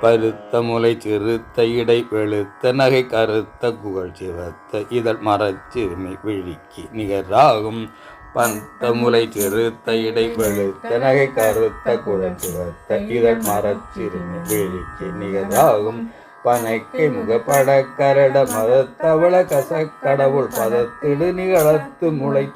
பருத்த முலை சிறுத்த இடை வெளுத்த நகை கருத்த குகழ் சிவத்த இதழ் மரச்சிறுமை விழிக்கு நிகராகும். பந்த முலை சிறுத்த இடை வெளுத்த நகை கருத்த குழல் சிவத்த இதழ் மரச்சிறுமை விழிக்கு நிகராகும். பனைக்கை முகப்பட கரட மதத்தவள கசக்கடவுள் பதத்திடு நிகழத்து முளை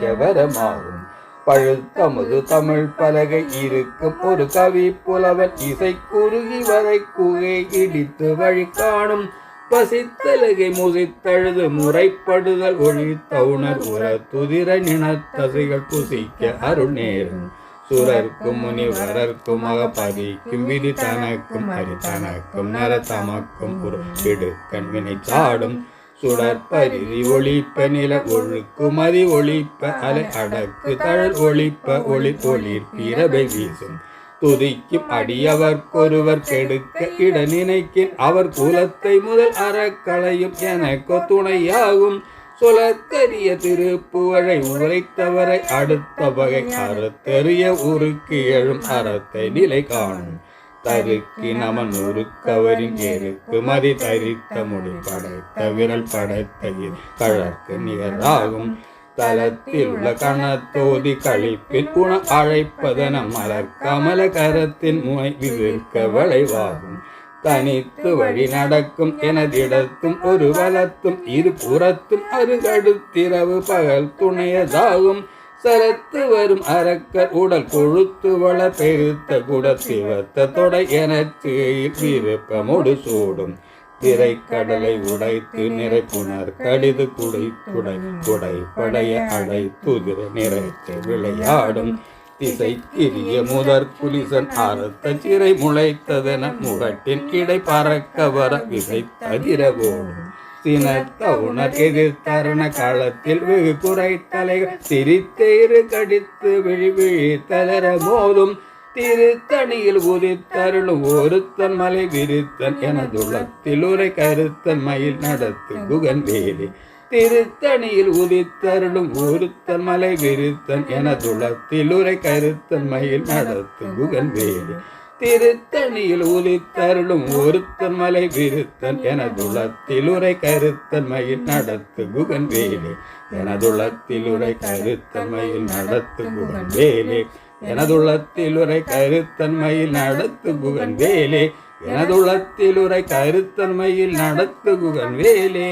வரமாகும். பழுத்தமது தமிழ் பலகை இருக்கும் ஒரு கவி புலவன் இசை குறுகி வரை குகை இடித்து வழி காணும். பசித்தலகை முசித்தழுது முறைப்படுதல் ஒளி தவுணர் உர துதிர நினத்தசைகள் புசிக்க அருள் நேரும். சுரர்க்கும் முனிவரர்க்கும் அகபதிக்கும் விதி தனக்கும் அரி தனக்கும் நர தமக்கும் ஒரு இடுக்கண் வினை சாடும். சுடற்பரிதி ஒழிப்ப நில ஒழுக்குமதி ஒழிப்ப அலை அடக்கு தழல் ஒழிப்ப ஒளி ஒளிர் பிறவை வீசும். துதிக்கும் அடியவர்க்கொருவர் கெடுக்க இட நினைக்கின் அவர் குலத்தை முதல் அறக்களையும் எனக்கு துணையாகும். சுலக்கரிய திருப்புகழை உரைத்தவரை அடுத்த வகை அறத்தெறிய உருக்கு எழும் அறத்தை நிலை காணும் தருக்கு நமன் உருக்கவரின் எருக்கு மதி தரித்த முடி படைத்த விரல் படைத்த கழற்கு நிகராகும். தலத்தில் உள்ள கணத்தோதி கழிப்பில் உண அழைப்பதன மலர் கமல கரத்தின் முனை விதிர்க்க வளைவாகும். தனித்து வழி நடக்கும் எனதிடத்தும் ஒரு வலத்தும் இரு புறத்தும் அருகடுத்திரவு பகல் துணையதாகும். சரத்து வரும் அரக்கர் உடல் கொழுத்து வள பெருத்த குட சிவத்த தொடை எனக்கு விருப்பமோடு சூடும். திரைக்கடலை உடைத்து நிறைப்புணர் கடிது குடை துடை குடை படைய அடை துதிர நிறைத்து விளையாடும். திசை கிரிய முதற் புலிசன் அறுத்த சிறை முளைத்ததென முகட்டின் இடை பறக்க வர விசை ததிரவோடும் சினத்த உணர் தருண காலத்தில் வெகு குறை தலைகள். சிரித்தேறு கடித்து விழி விழி தளர போதும் திருத்தணியில் உதித்தருளும் ஒருத்தன் மலை விரித்தன் எனதுள்ளத்தில் உரை கருத்தன் மயில் நடத்து குகன் வேலி. திருத்தணியில் உதித்தருளும் ஒருத்தன் மலை விரித்தன் எனதுள்ளத்தில் உரை கருத்தன் மயில் நடத்து குகன் வேலி. திருத்தணியில் உதித்தருளும் ஒருத்தன் மலை விருத்தன் எனதுளத்தில் உரை கருத்தன் மயில் நடத்து குகன் வேலே எனதுளத்தில் உரை கருத்தன் மயில் நடத்து குகன் வேலே எனதுள்ளத்தில் உரை கருத்தன்மையில் நடத்து குகன் வேலே எனதுள்ளத்தில் உரை கருத்தன்மையில் நடத்து குகன் வேலே